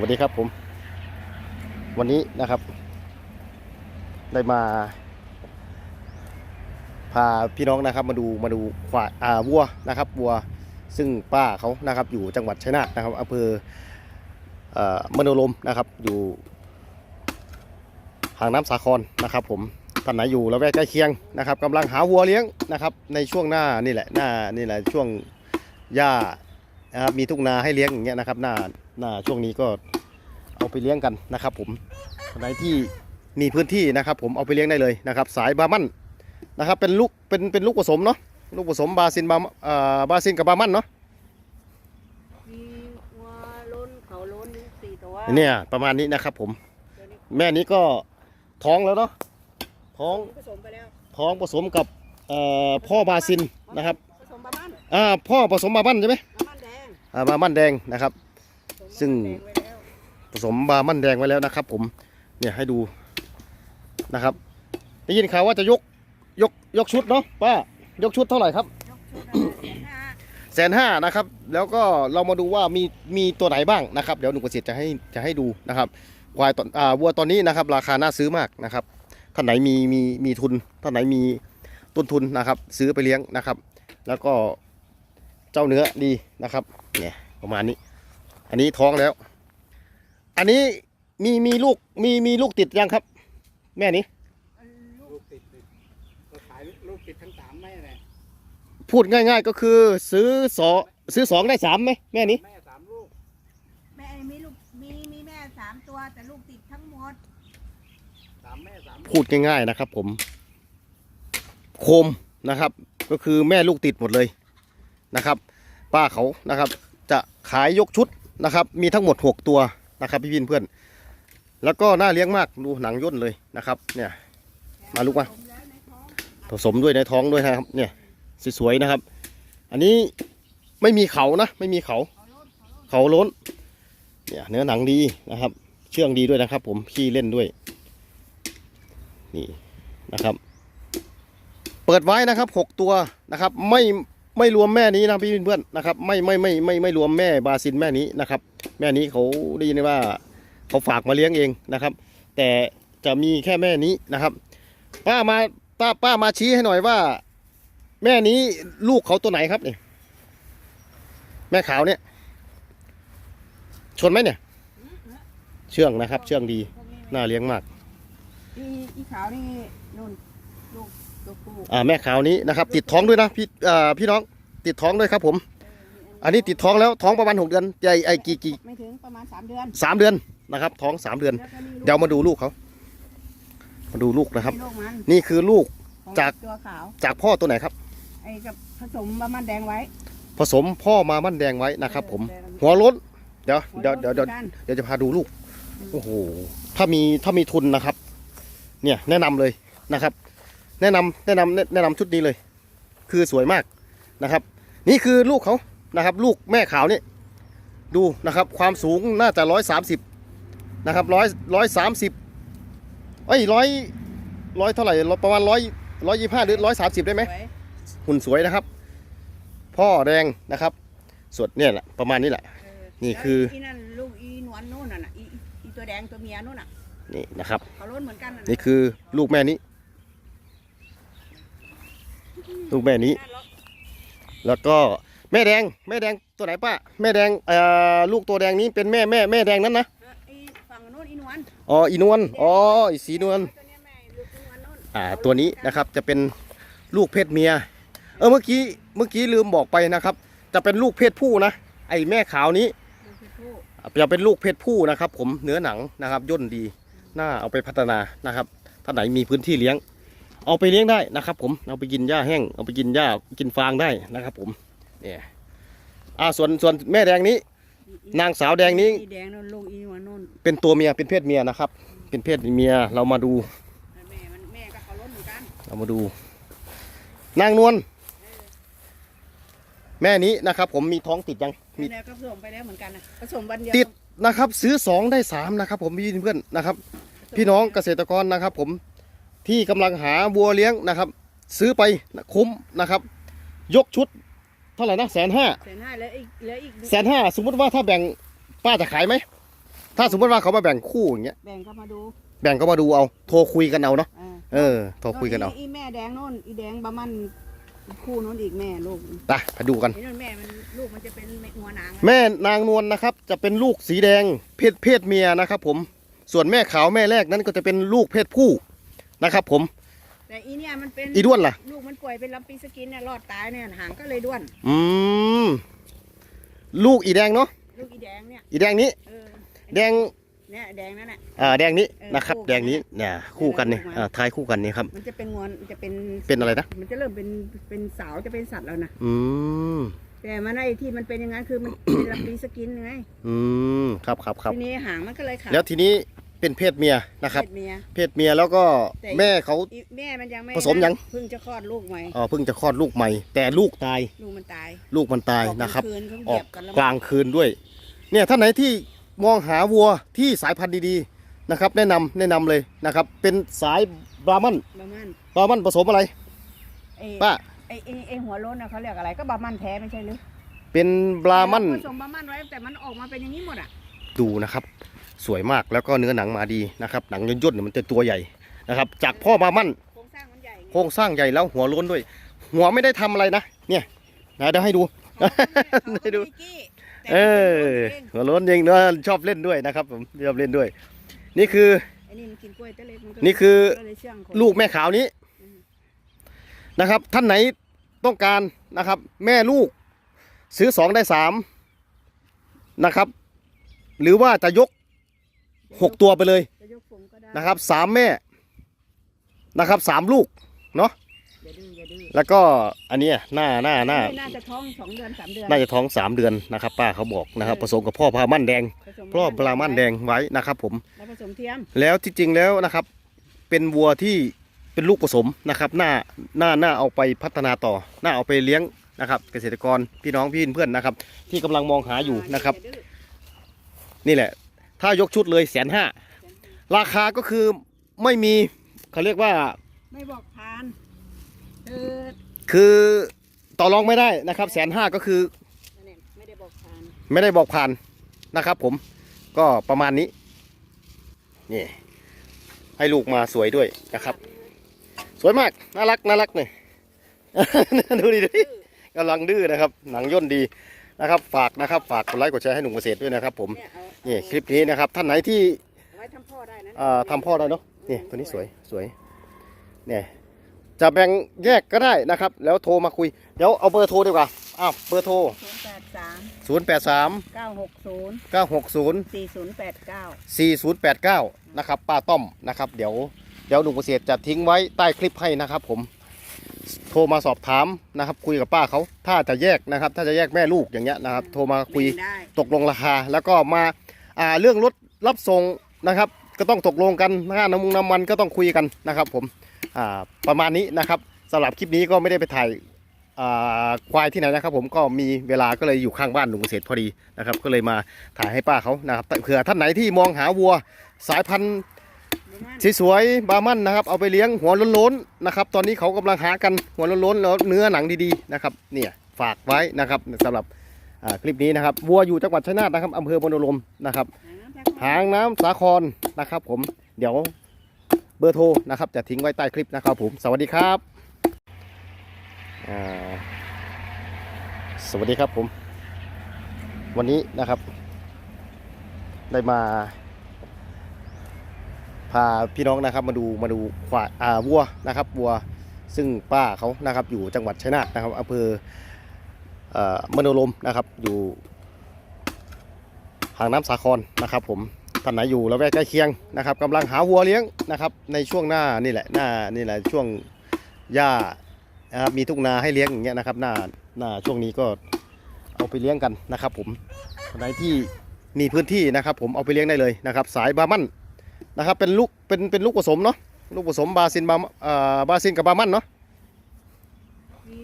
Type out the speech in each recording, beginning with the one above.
วัสดีครับผม วันนี้นะครับ ได้มา พาพี่น้องนะครับ มาดูมาดูควาอ่าวัวนะครับวัวซึ่งป้าเขานะครับ อยู่จังหวัดชัยนาทนะครับอำเภอเอ่อมโนลมนะครับ อยู่ห่างน้ำสาครนะครับ ผมท่านไหนอยู่ละแวกใกล้เคียงนะครับกำลังหาวัวเลี้ยงนะครับ ในช่วงหน้านี่แหละหน้านี่แหละช่วงหญ้านะครับมีทุ่งนาให้เลี้ยงอย่างเงี้ยนะครับหน้า น้าช่วงนี้ก็เอาไปเลี้ยงกันนะครับ ผมท่านไหนที่มีพื้นที่นะครับ ผมเอาไปเลี้ยงได้เลยนะครับ สายบาร์มันนะครับเป็นลูกเป็นเป็นลูกผสมเนาะลูกผสมบาซินบาเอ่อบาซินกับบามันเนาะมีวัวล้นเขาล้นสี่ตัวเนี่ยประมาณนี้นะครับ ผมเดี๋ยวนี้แม่นี้ก็ท้องแล้วเนาะท้องผสมไปแล้วท้องผสมกับเอ่อพ่อบาซินนะครับผสมบามันอ่าพ่อผสมบามันใช่ไหมบามันแดงอ่าบามันแดงนะครับผสม ซึ่งบามันแดงไว้แล้วผสมบามันแดงไว้แล้วนะครับ ผมเนี่ยให้ดูนะครับได้ยินข่าวว่าจะยกยกยกชุดเนาะป้ายกชุดเท่าไหร่ครับยกชุดละแสนห้าแสนห้านะครับ แล้วก็เรามาดูว่ามีมีตัวไหนบ้างนะครับ เดี๋ยวหนุ่มเกษตรจะให้จะให้ดูนะครับควายตอนอ่าวัวตอนนี้นะครับ ราคาน่าซื้อมากนะครับท่านไหนมีมีมีทุนท่านไหนมีต้นทุนนะครับ ซื้อไปเลี้ยงนะครับ แล้วก็เจ้าเนื้อดีนะครับเนี่ยประมาณนี้ อันนี้ท้องแล้ว อันนี้มีมีลูกมีมีลูกติดยังครับ แม่นี้ลูกลูกติดติดก็ขายลูกติดทั้งสามไหมเนี่ยพูดง่าย ๆ ก็คือซื้อสองซื้อสองได้สามไหมแม่นี้แม่สามลูกแม่มีลูกมีมีแม่สามตัวแต่ลูกติดทั้งหมดสามแม่สามลูกพูดง่าย ๆนะครับ ผม โคมนะครับ ก็คือแม่ลูกติดหมดเลยนะครับ ป้าเขานะครับ จะขายยกชุด นะครับ มีทั้งหมด 6 ตัวนะครับ พี่พินเพื่อน แล้วก็น่าเลี้ยงมากดูหนังย่นเลยนะครับ เนี่ย มาลูกมาผสมด้วยในท้องด้วยนะครับ เนี่ยสวยๆนะครับ อันนี้ไม่มีเขานะ ไม่มีเขา เขาล้น เนเขาล้นเนี่ยเนื้อหนังดีนะครับ เชื่องดีด้วยนะครับ ผมขี้เล่นด้วย นี่นะครับ เปิดไว้นะครับหกตัวนะครับ ไม่ ไม่รวมแม่นี้นะพี่เพื่อนนะครับ ไม่ไม่ไม่ไม่ไม่รวมแม่บาซินแม่นี้นะครับ แม่นี้เขาได้ยินว่าเขาฝากมาเลี้ยงเองนะครับ แต่จะมีแค่แม่นี้นะครับ ป้ามาป้าป้ามาชี้ให้หน่อยว่า แม่นี้ลูกเขาตัวไหนครับเนี่ยแม่ขาวเนี่ย ชนไหมเนี่ย เชื่องนะครับ เชื่องดี น่าเลี้ยงมาก อีอีขาวนี่นุ่นลูก ตัวผู้อ่าแม่ขาวนี้นะครับ ติดท้องด้วยนะพี่อ่าพี่น้องติดท้องด้วยครับผม อันนี้ติดท้องแล้วท้องประมาณหกเดือนใหญ่ไอ้กี่กี่ไม่ถึงประมาณสามเดือนสามเดือนนะครับ ท้องสามเดือน แล้วก็มีลูกเดี๋ยวมาดูลูกเขา มาดูลูกนะครับ มีลูกมันนี่คือลูก ของจาก ตัวขาว จากพ่อตัวไหนครับ ไอ้กับผสมบามันแดงไว้ผสมพ่อมามั่นแดงไว้นะครับ ผม แดงหัวล้นเดี๋ยวเดี๋ยวหัเดี๋ยวเดี๋ยวโล้นเดี๋ยวจะพาดูลูก โอ้โห ถ้ามีถ้ามีทุนนะครับ เนี่ยแนะนำเลยนะครับ แนะนำแนะนำแนะแนะนำชุดนี้เลย คือสวยมากนะครับ นี่คือลูกเขานะครับ ลูกแม่ขาวนี่ดูนะครับ ความสูงน่าจะร้อยสามสิบนะครับร้อยร้อยสามสิบเอ้ยร้อยร้อยเท่าไหร่ประมาณร้อยร้อยยี่ห้าหรือร้อยสามสิบได้ไหมสวยหุ่นสวยนะครับ พ่อแดงนะครับส่วนเนี่ยแหละประมาณนี้แหละเออนี่คือแล้วอีนั่นลูกอีนวลนู่นน่ะอีอีอีตัวแดงตัวเมียนู่นน่ะนี่นะครับเขาล้นเหมือนกันน่ะนี่คือลูกแม่นี้ ลูกแม่นี้ แล้วก็แม่แดง แม่แดงตัวไหนป้าแม่แดงเอ่อลูกตัวแดงนี้เป็นแม่แม่แม่แดงนั้นนะเอออีฝั่งนู้นอีนวลอ๋ออีนวลอ๋ออีสีนวลตัวเนี้ยแม่ลูกอีนวลนู่นอ่าตัวนี้นะครับจะเป็นลูกเพศเมีย เออเมื่อกี้เมื่อกี้ลืมบอกไปนะครับ จะเป็นลูกเพศผู้นะไอแม่ขาวนี้ลูกเพศผู้จะเป็นลูกเพศผู้นะครับ ผมเนื้อหนังนะครับย่นดีน่าเอาไปพัฒนานะครับถ้าไหนมีพื้นที่เลี้ยง เอาไปเลี้ยงได้นะครับผมเอาไปกินหญ้าแห้งเอาไปกินหญ้ากินฟางได้นะครับผมเนี่ยอ่าส่วนส่วนแม่แดงนี้ นางสาวแดงนี้ อีแดงนู่นลูกอีนวลนู่นเป็นตัวเมียเป็นเพศเมียนะครับ เป็นเพศเมียเรามาดู แม่มันแม่ก็เขาล้นเหมือนกันเรามาดู นางนวลแม่นี้นะครับผมมีท้องติดยังมีแล้วก็ผสมไปแล้วเหมือนกันนะผสมวันเดียวติดนะครับ ซื้อสองได้สามนะครับ ผมพี่เพื่อนนะครับ พี่น้องเกษตรกรนะครับ ผม ที่กำลังหาวัวเลี้ยงนะครับ ซื้อไปคุ้มนะครับ ยกชุดเท่าไหร่นะแสนห้าแสนห้าแล้วอีกแล้วอีกแสนห้าสมมติว่าถ้าแบ่งป้าจะขายไหมถ้าสมมติว่าเขามาแบ่งคู่อย่างเงี้ยแบ่งเข้ามาดูแบ่งก็มาดูเอาโทรคุยกันเอาเนาะอ่าเออโทรคุยกันเอาอีแม่แดงโน่นอีแดงบะมันคู่โน้นอีกแม่ลูกไปไปดูกันไอ้นั่นแม่มันลูกมันจะเป็นหัวหนางอะแม่นางนวลนะครับ จะเป็นลูกสีแดงเพศเพศเมียนะครับ ผมส่วนแม่ขาวแม่แรกนั้นก็จะเป็นลูกเพศผู้ นะครับ ผม แต่อีเนี่ยมันเป็นอีด้วนล่ะ ลูกมันป่วยเป็นลำปีสกินเนี่ยรอดตายเนี่ยหางก็เลยด้วน อืมลูกอีแดงเนาะลูกอีแดงเนี่ยอีแดงนี้ เออแดงเนี่ยแดงนั่นแหละ อ่าแดงนี้เออนะครับ คู่กันแดงนี้เนี่ยคู่กันเนี่ยคู่กันอ่าทายคู่กันนี่ครับ มันจะเป็นงวนมันจะเป็นเป็นอะไรนะ มันจะเริ่มเป็นเป็นสาวจะเป็นสัตว์แล้วนะอืมแต่มันไอ้ที่มันเป็นอย่างนั้นคือมัน เป็นลำปีสกินไงอืมครับครับครับ ทีนี้หางมันก็เลยขาดแล้วทีนี้ เป็นเพศเมียนะครับ เพศเมีย เพศเมียแล้วก็แต่ แม่เขา อีแม่มันยังไม่ผสมยัง เพิ่งจะคลอดลูกใหม่เอ่อเพิ่งจะคลอดลูกใหม่ แต่ลูกตายลูกมันตายลูกมันตายออกกลางนะครับคืนเขาอเหยีอยกบกันแล้วกลางคืนด้วย เนี่ยท่านไหนที่มองหาวัวที่สายพันธุ์ดีๆนะครับ แนะนำแนะนำเลยนะครับ เป็นสายบราหมันบะมันบราหมันผสมอะไรไอ้ป้าไอ้ไอ้ไอ้หัวโล้นน่ะเขาเรียกอะไรก็บะมันแท้ไม่ใช่หรือเป็นบราหมันผสมบะมันไว้แต่มันออกมาเป็นอย่างนี้หมดอะดูนะครับ สวยมากแล้วก็เนื้อหนังมาดีนะครับ หนังย่นๆเนี่ยมันจะตัวใหญ่นะครับ จากพ่อบราหมันโครงสร้างมันใหญ่ไงโครงสร้างใหญ่แล้วหัวโล้นด้วย หัวไม่ได้ทำอะไรนะเนี่ยนะเดี๋ยวให้ดูให้ดู เออหัวโล้นยิงเนอะชอบเล่นด้วยนะครับผมชอบเล่นด้วย นี่คือไอ้นี่มันกินกล้วยแต่เล็กมันก็นี่คือก็เลยเชื่องคนลูกแม่ขาวนี้นะครับ ท่านไหนต้องการนะครับ แม่ลูกซื้อสองได้สามนะครับ หรือว่าจะยก หกตัวไปเลยจะยกฝูงก็ได้นะครับสามแม่นะครับสามลูกเนาะอย่าดื้ออย่าดื้อแล้วก็อันเนี้ยหน้าหน้าหน้าน่าจะท้องสองเดือนสามเดือนน่าจะท้องสามเดือนนะครับ ป้าเขาบอกนะครับผสมกับพ่อพามั่นแดงผสมพ่อพามั่นแดงไว้นะครับผมแล้วผสมเทียมแล้วที่จริงแล้วนะครับ เป็นวัวที่เป็นลูกผสมนะครับ หน้าหน้าหน้าเอาไปพัฒนาต่อ หน้าเอาไปเลี้ยงนะครับ เกษตรกรพี่น้องพี่เพื่อนนะครับ ที่กำลังมองหาอยู่นะครับอย่าดื้อนี่แหละ ถ้ายกชุดเลยแสนห้าราคาก็คือไม่มีเขาเรียกว่า ไม่บอกทานเออคือต่อรองไม่ได้นะครับแสนห้าก็คือนั่นเองไม่ได้บอกทานไม่ได้บอกผ่านนะครับผมก็ประมาณนี้นี่ให้ลูกมาสวยด้วยนะครับ สวยมากน่ารักน่ารักเนี่ย ดูดิดูดิกำลังดื้อนะครับ หนังย่นดีนะครับ ฝากนะครับ ฝากกดไลค์กดแชร์ให้หนุ่มเกษตรด้วยนะครับผม เนี่ยเอา นี่คลิปนี้นะครับ ท่านไหนที่เอาไว้ทำพ่อได้นะเอ่อทำพ่อได้เนาะนี่ตัวนี้สวยสวยเนี่ยจะแบ่งแยกก็ได้นะครับ แล้วโทรมาคุย เดี๋ยวเอาเบอร์โทรดีกว่าอ้าวเบอร์โทร ศูนย์แปดสาม0 8 3 เก้าหกศูนย์9 6 0 สี่ศูนย์แปดเก้า 4089 นะครับป้าต้อมนะครับ เดี๋ยวเดี๋ยวหนุ่มเกษตรจะทิ้งไว้ใต้คลิปให้นะครับ ผมโทรมาสอบถามนะครับ คุยกับป้าเขาถ้าจะแยกนะครับ ถ้าจะแยกแม่ลูกอย่างเงี้ยนะครับ โทรมาคุยได้ตกลงราคา แล้วก็มาอ่า เรื่องรถรับส่งนะครับ ก็ต้องตกลงกันค่าน้ำมันน้ำมันก็ต้องคุยกันนะครับผมอ่าประมาณนี้นะครับสำหรับคลิปนี้ก็ไม่ได้ไปถ่ายอ่าควายที่ไหนนะครับ ผมก็มีเวลาก็เลยอยู่ข้างบ้านหนุ่มเกษตรพอดีนะครับ ก็เลยมาถ่ายให้ป้าเขานะครับเผื่อท่านไหนที่มองหาวัวสายพันธุ์สวยๆบามันนะครับ เอาไปเลี้ยงหัวล้นๆนะครับ ตอนนี้เขากำลังหากันหัวล้นๆแล้วเนื้อหนังดีๆนะครับ เนี่ยฝากไว้นะครับสำหรับ คลิปนี้นะครับวัวอยู่จังหวัดชัยนาทนะครับอำเภอพนมนะครับหางน้ำสาครนะครับ ผมเดี๋ยวเบอร์โทรนะครับ จะทิ้งไว้ใต้คลิปนะครับผมสวัสดีครับอ่าสวัสดีครับผม วันนี้นะครับ ได้มา พาพี่น้องนะครับ มาดูมาดูควายอ่าวัวนะครับวัวซึ่งป้าเขานะครับ อยู่จังหวัดชัยนาทนะครับอำเภอเอ่อ มโนลมนะครับ อยู่ห่างน้ำสาครนะครับ ผมท่านไหนอยู่ละแวกใกล้เคียงนะครับกำลังหาวัวเลี้ยงนะครับ ในช่วงหน้านี่แหละหน้านี่แหละช่วงหญ้านะครับมีทุ่งนาให้เลี้ยงอย่างเงี้ยนะครับหน้าหน้าช่วงนี้ก็เอาไปเลี้ยงกันนะครับ ผมท่านไหนที่มีพื้นที่นะครับ ผมเอาไปเลี้ยงได้เลยนะครับ สายบามันนะครับ เป็นลูกเป็นเป็นลูกผสมเนาะลูกผสมบาซินบาเอ่อบาซินกับบามันเนาะ มี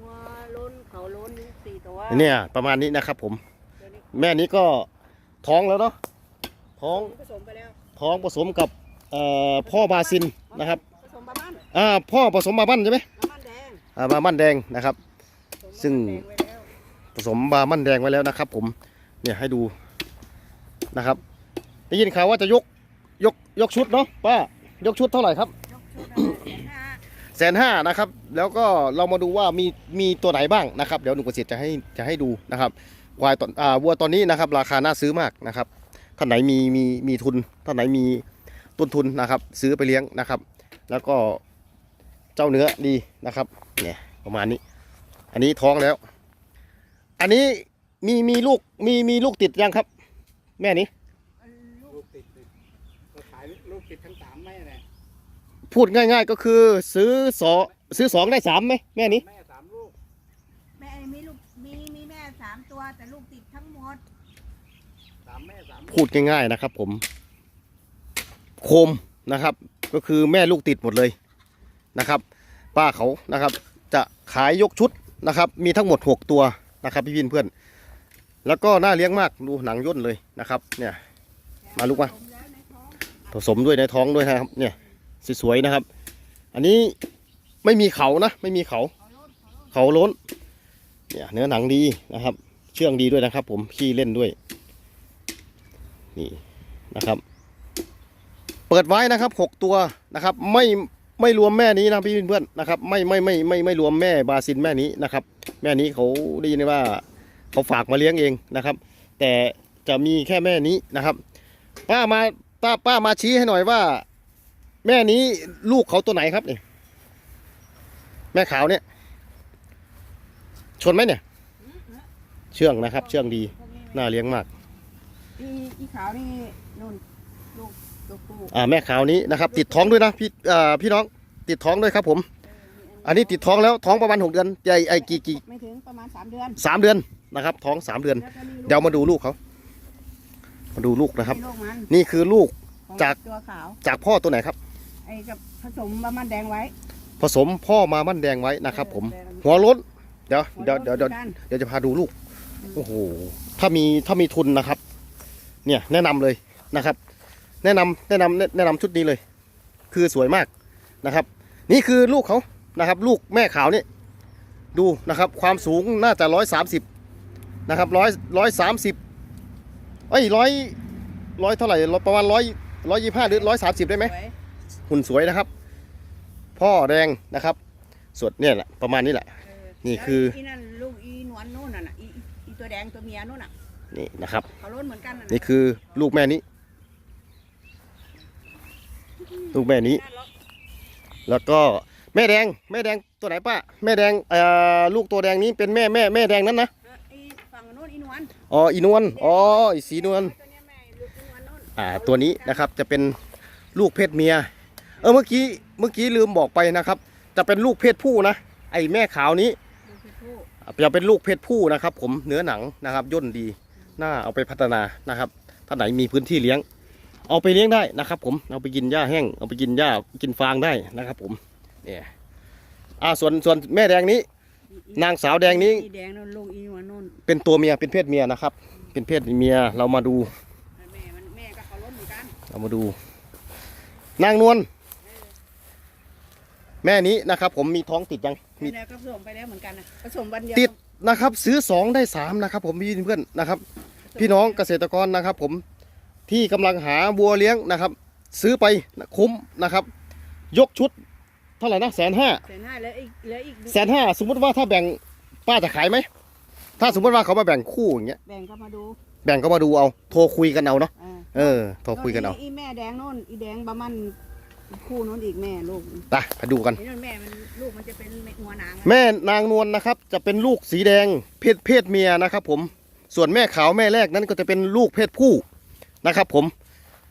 วัวล้นเขาล้นสี่ตัว เนี่ยประมาณนี้นะครับ ผมตัวนี้แม่นี้ก็ท้องแล้วเนาะท้องผสมไปแล้วท้องผสมกับเอ่อพ่อบาซินนะครับผสมบะมันอ่าพ่อผสมบามันใช่ไหมบะมันแดงอ่าบามันแดงนะครับผสมซึ่งบะมันแดไว้แล้วผสมบามันแดงไว้แล้วนะครับ ผมเนี่ยให้ดูนะครับได้ยินข่าวว่าจะยกยกยกชุดเนาะป้ายกชุดเท่าไหร่ครับ แสนห้านะครับ แล้วก็เรามาดูว่ามีมีตัวไหนบ้างนะครับ เดี๋ยวหนุ่มเกษตรจะให้จะให้ดูนะครับควายตอนอ่าวัวตอนนี้นะครับ ราคาน่าซื้อมากนะครับท่านไหนมีมีมีทุนท่านไหนมีต้นทุนนะครับ ซื้อไปเลี้ยงนะครับ แล้วก็เจ้าเนื้อดีนะครับเนี่ยประมาณนี้ อันนี้ท้องแล้ว อันนี้มีมีลูกมีมีลูกติดยังครับ แม่นี้ ลูกติดติดก็ขายลูกติดทั้งสามแม่เลย พูดง่าย ๆ ก็คือซื้อสองซื้อสองได้สามไหมแม่นี้ แม่สามลูกแม่มีลูกมีมีแม่สามตัวแต่ลูกติดทั้งหมด สามแม่สามลูกพูดง่ายๆนะครับผม โคมนะครับ ก็คือแม่ลูกติดหมดเลยนะครับ ป้าเขานะครับ จะขายยกชุดนะครับ มีทั้งหมด 6 ตัวนะครับพี่พินเพื่อน แล้วก็น่าเลี้ยงมากดูหนังย่นเลยนะครับ เนี่ย มาลูกมาผมแล้วในท้องผสมด้วยในท้องด้วยนะครับ เนี่ย สวยๆนะครับ อันนี้ไม่มีเขานะ ไม่มีเขา เขาล้นเนี่ยเนื้อหนังดีนะครับ เชื่องดีด้วยนะครับ ผมขี้เล่นด้วย นี่นะครับ เปิดไว้นะครับหกตัวนะครับ ไม่ไม่รวมแม่นี้นะพี่เพื่อนๆนะครับ ไม่ไม่ไม่ไม่ไม่รวมแม่บาซินแม่นี้นะครับ แม่นี้เขาได้ยินว่าเขาฝากมาเลี้ยงเองนะครับ แต่จะมีแค่แม่นี้นะครับ ป้ามาป้าป้ามาชี้ให้หน่อยว่า แม่นี้ลูกเขาตัวไหนครับเนี่ยแม่ขาวเนี่ย ชนไหมเนี่ย เชื่องนะครับ เชื่องดีพวกนี้น่าเลี้ยงมาก อีอีขาวนี่นู่นลูกตัวผู้อ่าแม่ขาวนี้นะครับ ติดท้องด้วยนะพี่อ่าพี่น้องติดท้องด้วยครับผม อันนี้ติดท้องแล้วท้องประมาณหกเดือนใหญ่ไอ้กี่กี่ไม่ถึงประมาณสามเดือนสามเดือนนะครับ ท้องสามเดือน แล้วก็มีลูกเดี๋ยวมาดูลูกเขา มาดูลูกนะครับ มีลูกมันนี่คือลูก ของจาก ตัวขาว จากพ่อตัวไหนครับไอ้กับผสมบะมันแดงไว้ ผสมพ่อมามั่นแดงไว้นะครับ ผมเออหัวล้นเดี๋ยวเดี๋ยวหัเดี๋ยวโล้เดี๋ยวนกันเดี๋ยวจะพาดูลูกโอ้โหถ้ามีถ้ามีทุนนะครับ เนี่ยแนะนำเลยนะครับ แนะนำแนะนำแนะแนะนำชุดนี้เลย คือสวยมากนะครับ นี่คือลูกเขานะครับ ลูกแม่ขาวนี่ดูนะครับ ความสูงน่าจะร้อยสามสิบนะครับร้อยร้อยสามสิบเอ้ยร้อยร้อยเท่าไหร่ประมาณร้อยร้อยยี่ห้าหรือร้อยสามสิบได้ไหม สวย หุ่นสวยนะครับ พ่อแดงนะครับส่วนเนี่ยแหละประมาณนี้แหละเออนี่คือแล้วอีนั่นลูกอีนวลนู่นน่ะอีอีอีตัวแดงตัวเมียนู่นน่ะนี่นะครับ เขาล้นเหมือนกันน่ะนี่คือลูกแม่นี้ ลูกแม่นี้แล้วก็แม่แดง แม่แดงตัวไหนป้าแม่แดงเอ่อลูกตัวแดงนี้เป็นแม่แม่แม่แดงนั้นนะเอออีฝั่งนู้นอีนวลอ๋ออีนวลอ๋ออีสีนวล ตัวเนี้ยแม่ลูกอีนวลนู่นอ่าตัวนี้นะครับจะเป็นลูกเพศเมีย เออเมื่อกี้เมื่อกี้ลืมบอกไปนะครับ จะเป็นลูกเพศผู้นะไอแม่ขาวนี้ลูกเพศผู้จะเป็นลูกเพศผู้นะครับ ผมเนื้อหนังนะครับย่นดีน่าเอาไปพัฒนานะครับ ถ้าไหนมีพื้นที่เลี้ยง เอาไปเลี้ยงได้นะครับ ผมเอาไปกินหญ้าแห้งเอาไปกินหญ้ากินฟางได้นะครับ ผมเนี่ยอ่าส่วนส่วนแม่แดงนี้ นางสาวแดงนี้อีแดงนู่นลูกอีนวลนู่นเป็นตัวเมียเป็นเพศเมียนะครับ เป็นเพศเมียเรามาดูแม่มันแม่ก็เขาล้นเหมือนกันเรามาดู นางนวล แม่นี้นะครับผมมีท้องติดยังมีแม่ก็ผสมไปแล้วเหมือนกันนะผสมวันเดียวติดนะครับซื้อสองได้สามนะครับ ผมพี่เพื่อนนะครับ พี่น้องเกษตรกรนะครับ ผมที่กำลังหาวัวเลี้ยงนะครับ ซื้อไปคุ้มนะครับ ยกชุดเท่าไหร่นะแสนห้าแสนห้าแล้วอีกเหลืออีกแสนห้าสมมติว่าถ้าแบ่งป้าจะขายไหมถ้าสมมติว่าเขามาแบ่งคู่อย่างเงี้ยแบ่งเข้ามาดูแบ่งก็มาดูเอาโทรคุยกันเอาเนาะอ่าเออโทรคุยกันเอาอีแม่แดงนู่นอีแดงบะมัน คู่นู้นอีกแม่ลูกไปไปดูกันนี่นู่นแม่มันลูกมันจะเป็นหัวหนางแม่นางนวลนะครับ จะเป็นลูกสีแดงเพศเพศเมียนะครับ ผมส่วนแม่ขาวแม่แรกนั้นก็จะเป็นลูกเพศผู้นะครับ ผม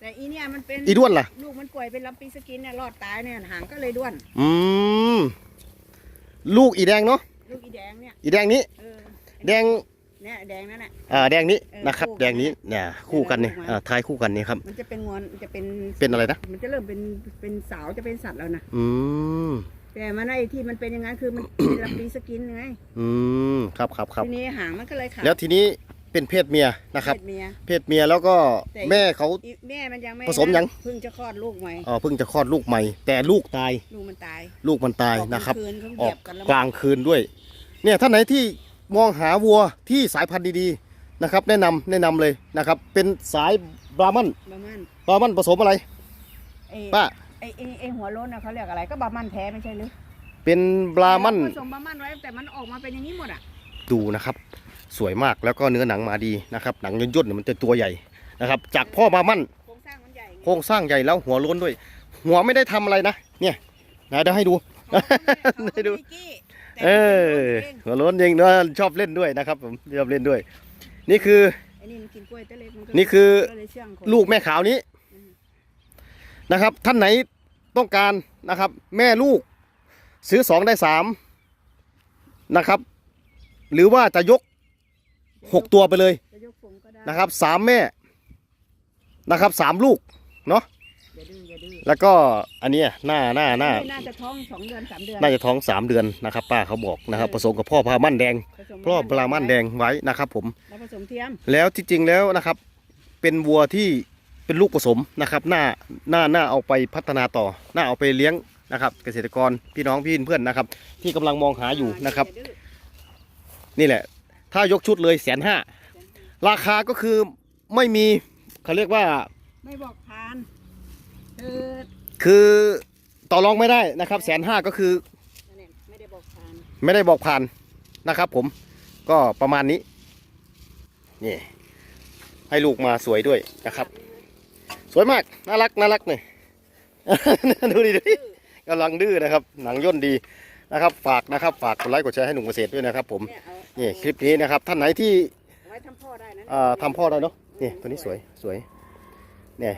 แต่อีเนี่ยมันเป็นอีด้วนล่ะ ลูกมันป่วยเป็นลำปีสกินเนี่ยรอดตายเนี่ยหางก็เลยด้วน อืมลูกอีแดงเนาะลูกอีแดงเนี่ยอีแดงนี้ เออแดง เนี่ยแดงนั่นแหละอ่าแดงนี้เออนะครับคู่กันแดงนี้เนี่ยคู่กันเนี่ยคู่กันอ่าทายคู่กันนี่ครับ มันจะเป็นงวนมันจะเป็นเป็นอะไรนะมันจะเริ่มเป็นเป็นสาวจะเป็นสัตว์แล้วนะอืมแต่มันไอ้ที่มันเป็นอย่างนั้นคือมันเป็นลำปีสกินไงอืมครับครับครับทีนี้หางมันก็เลยขาดแล้วทีนี้เป็นเพศเมียนะครับ เพศเมียเพศเมียแล้วก็แต่แม่เขาอีแม่มันยังไม่ผสมยังเพิ่งจะคลอดลูกใหม่เอ่อเพิ่งจะคลอดลูกใหม่ แต่ลูกตาย ลูกมันตาย ลูกมันตายออกกลางนะครับคืนเขาเหอยีอยกบกันแล้วกลางคืนด้วย เนี่ยท่านไหนที่ มองหาวัวที่สายพันธุ์ดีๆนะครับ แนะนำแนะนำเลยนะครับ เป็นสายบราหมันบะมันบราหมันผสมอะไรไอ้ป้าไอ้ไอ้ไอ้หัวโล้นน่ะเขาเรียกอะไรก็บะมันแท้ไม่ใช่หรือเป็นบราหมันผสมบะมันไว้แต่มันออกมาเป็นอย่างนี้หมดอะดูนะครับ สวยมากแล้วก็เนื้อหนังมาดีนะครับ หนังย่นๆเนี่ยมันจะตัวใหญ่นะครับ จากพ่อบราหมันโครงสร้างมันใหญ่โครงสร้างใหญ่แล้วหัวโล้นด้วย หัวไม่ได้ทำอะไรนะเนี่ยนะเดี๋ยวให้ดูให้ดู เออหัวโล้นเองเนอะชอบเล่นด้วยนะครับ ผมชอบเล่นด้วย นี่คือไอ้นี่มันกินกล้วยแต่เล็กมันก็นี่คือก็เลยเชื่องคนลูกแม่ขาวนี้นะครับ ท่านไหนต้องการนะครับ แม่ลูก ซื้อสองได้สามนะครับ หรือว่าจะยกหกตัวไปเลยจะยกฝูงก็ได้นะครับสามแม่นะครับสามลูกเนาะอย่าดื้ออย่าดื้อ แล้วก็อันเนี้ยหน้าหน้าหน้าน่าจะท้องสองเดือนสามเดือนน่าจะท้องสามเดือนนะครับ ป้าเขาบอกนะครับผสมกับพ่อพามั่นแดงผสมพ่อปลามั่นแดงไว้นะครับ ผมแล้วผสมเทียมแล้วที่จริงแล้วนะครับ เป็นวัวที่เป็นลูกผสมนะครับ หน้าหน้าหน้าเอาไปพัฒนาต่อ หน้าเอาไปเลี้ยงนะครับ เกษตรกรพี่น้องพี่เพื่อนนะครับ ที่กำลังมองหาอยู่นะครับอย่าดื้อนี่แหละ ถ้ายกชุดเลยแสนห้าราคาก็คือไม่มีเขาเรียกว่า ไม่บอกพาน คือคือต่อรองไม่ได้นะครับแสนห้าก็คือนั่นแหละไม่ได้บอกพานไม่ได้บอกผ่านนะครับผมก็ประมาณนี้นี่ให้ลูกมาสวยด้วยนะครับ สวยมากน่ารักน่ารักหน่อยดูดิดูดิกำลังดื้อนะครับ หนังย่นดีนะครับ ฝากนะครับ ฝากกดไลค์กดแชร์ให้หนุ่มเกษตรด้วยนะครับ ผมเนี่ยเอานี่คลิปนี้นะครับ ท่านไหนที่ เอาไว้ทำพ่อได้นะเอ่อทำพ่อได้เนาะนี่ตัวนี้สวยสวยเนี่ย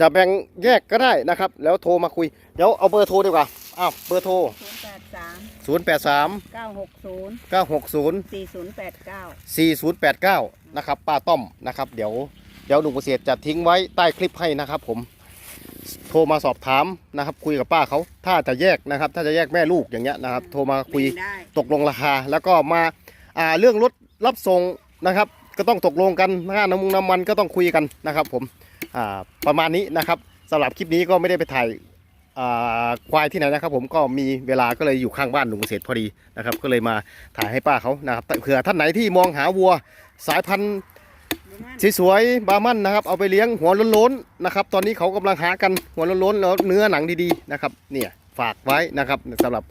จะแบ่งแยกก็ได้นะครับ แล้วโทรมาคุย เดี๋ยวเอาเบอร์โทรดีกว่าอ้าวเบอร์โทรศูนย์แปดสาม0 8 3 เก้าหกศูนย์9 6 0 สี่ศูนย์แปดเก้า 4089 นะครับป้าต้อมนะครับเดี๋ยวเดี๋ยวหนุ่มเกษตรจะทิ้งไว้ใต้คลิปให้นะครับ ผมโทรมาสอบถามนะครับ คุยกับป้าเขาถ้าจะแยกนะครับ ถ้าจะแยกแม่ลูกอย่างเงี้ยนะครับ โทรมาคุย ได้ ตกลงราคาแล้วก็มาอ่าเรื่องรถรับส่งนะครับ ก็ต้องตกลงกันค่าน้ำมันน้ำมันก็ต้องคุยกันนะครับ ผมอ่า ประมาณนี้นะครับสำหรับคลิปนี้ก็ไม่ได้ไปถ่ายอ่าควายที่ไหนนะครับ ผมก็มีเวลาก็เลยอยู่ข้างบ้านหนุ่มเกษตรพอดีนะครับ ก็เลยมาถ่ายให้ป้าเขานะครับเผื่อท่านไหนที่มองหาวัวสายพันธุ์ประมาณสวยๆบามันนะครับ เอาไปเลี้ยงหัวโล้นๆนะครับ ตอนนี้เขากำลังหากันหัวโล้นๆแล้วเนื้อหนังดีๆนะครับ เนี่ยฝากไว้นะครับสำหรับ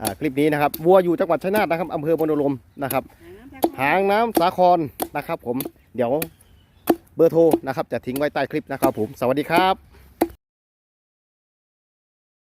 อ่าคลิปนี้นะครับวัวอยู่จังหวัดชัยนาทนะครับอำเภอบนดลมนะครับหาน้ำแพ็คหางน้ำสาครนะครับ ผมเดี๋ยว เบอร์โทรนะครับจะทิ้งไว้ใต้คลิปนะครับผม สวัสดีครับ